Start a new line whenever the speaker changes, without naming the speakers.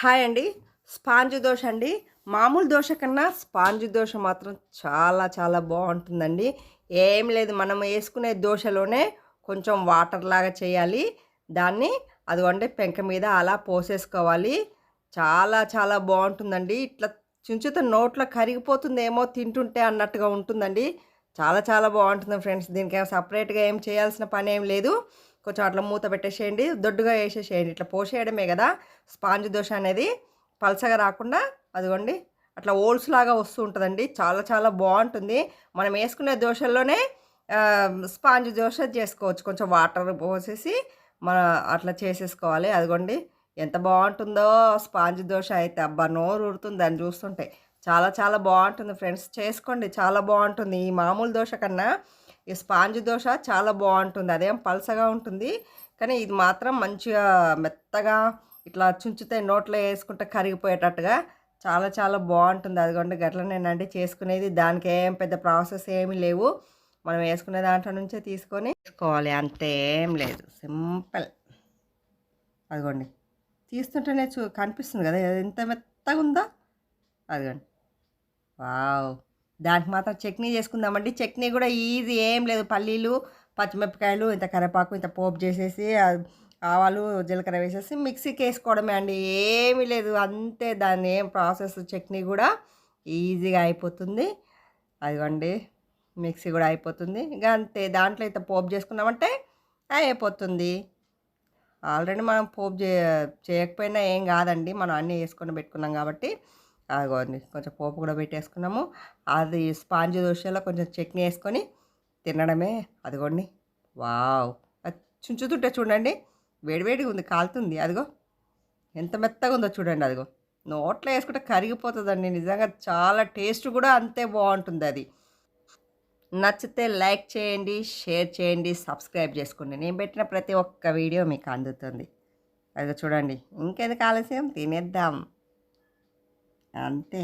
Hi అండి. Sponge dosa అండి. మామూలు దోశ కన్నా స్పాంజ్ దోశ మాత్రం చాలా చాలా బాగుంటుందండి. ఏం లేదు మనం వేసుకునే దోశలోనే కొంచెం వాటర్ లాగా చేయాలి. దాన్ని అది వండే పెంక మీద అలా పోసేసుకోవాలి. చాలా చాలా బాగుంటుందండి. ఇట్లా చుంచుతో నోట్లో కరిగిపోతుందేమో తింటుంటే అన్నట్టుగా ఉంటుందండి. చాలా చాలా బాగుంటుంది ఫ్రెండ్స్. దీనికి సపరేట్గా ఏం చేయాల్సిన పని ఏం లేదు. కొంచెం అట్లా మూత పెట్టేసేయండి దొడ్డుగా వేసేసేయండి. ఇట్లా పోసేయడమే కదా స్పాంజ్ దోశ అనేది. పలసగా రాకుండా అదిగోండి అట్లా ఓల్స్ లాగా వస్తూ ఉంటుందండి. చాలా చాలా బాగుంటుంది. మనం వేసుకునే దోశల్లోనే స్పాంజ్ దోశ చేసుకోవచ్చు. కొంచెం వాటర్ పోసేసి మన అట్లా చేసేసుకోవాలి. అదిగోండి ఎంత బాగుంటుందో స్పాంజ్ దోశ అయితే. అబ్బా నోరు ఊరుతుంది దాన్ని చూస్తుంటే. చాలా చాలా బాగుంటుంది ఫ్రెండ్స్. చేసుకోండి చాలా బాగుంటుంది. ఈ మామూలు దోశ కన్నా ఈ స్పాంజ్ దోశ చాలా బాగుంటుంది. అదేం పలసగా ఉంటుంది. కానీ ఇది మాత్రం మంచిగా మెత్తగా ఇట్లా చుంచితే నోట్లో వేసుకుంటే కరిగిపోయేటట్టుగా చాలా చాలా బాగుంటుంది. అదిగోండి గట్లనేనండి చేసుకునేది. దానికి ఏం పెద్ద ప్రాసెస్ ఏమీ లేవు. మనం వేసుకునే దాంట్లో నుంచే తీసుకొని వేసుకోవాలి. అంతే ఏం లేదు. సింపుల్. అదిగోండి తీస్తుంటేనే చూ కనిపిస్తుంది కదా. ఎంత మెత్తగా ఉందో. అదిగోండి. వావ్. దానికి మాత్రం చట్నీ చేసుకుందామండి. చట్నీ కూడా ఈజీ ఏం లేదు. పల్లీలు పచ్చిమిరపకాయలు ఇంత కరివేపాకు ఇంత పోపు చేసేసి ఆవాలు జీలకర్ర వేసేసి మిక్సీకి వేసుకోవడమే అండి. ఏమీ లేదు. అంతే దాన్ని ఏం ప్రాసెస్ చట్నీ కూడా ఈజీగా అయిపోతుంది. అదిగోండి. మిక్సీ కూడా అయిపోతుంది. ఇక అంతే. దాంట్లో ఇంత పోపు చేసుకున్నామంటే అయిపోతుంది. ఆల్రెడీ మనం పోపు చే చేయకపోయినా ఏం కాదండి. మనం అన్నీ వేసుకొని పెట్టుకున్నాం కాబట్టి అదిగోండి కొంచెం పోపు కూడా పెట్టేసుకున్నాము. అది స్పాంజ్ దోశలో కొంచెం చట్నీ వేసుకొని తినడమే. అదిగోండి. వావ్! అది చుంచుతుంటే చూడండి. వేడివేడిగా ఉంది కాలుతుంది. అదిగో. ఎంత మెత్తగా ఉందో చూడండి అదిగో. నోట్లో వేసుకుంటే కరిగిపోతుందండి. నిజంగా చాలా టేస్ట్ కూడా అంతే బాగుంటుంది అది. నచ్చితే లైక్ చేయండి షేర్ చేయండి సబ్స్క్రైబ్ చేసుకోండి. నేను పెట్టిన ప్రతి ఒక్క వీడియో మీకు అందుతుంది. అదిగో చూడండి. ఇంకెందుకు ఆలస్యం? తినేద్దాం. అంతే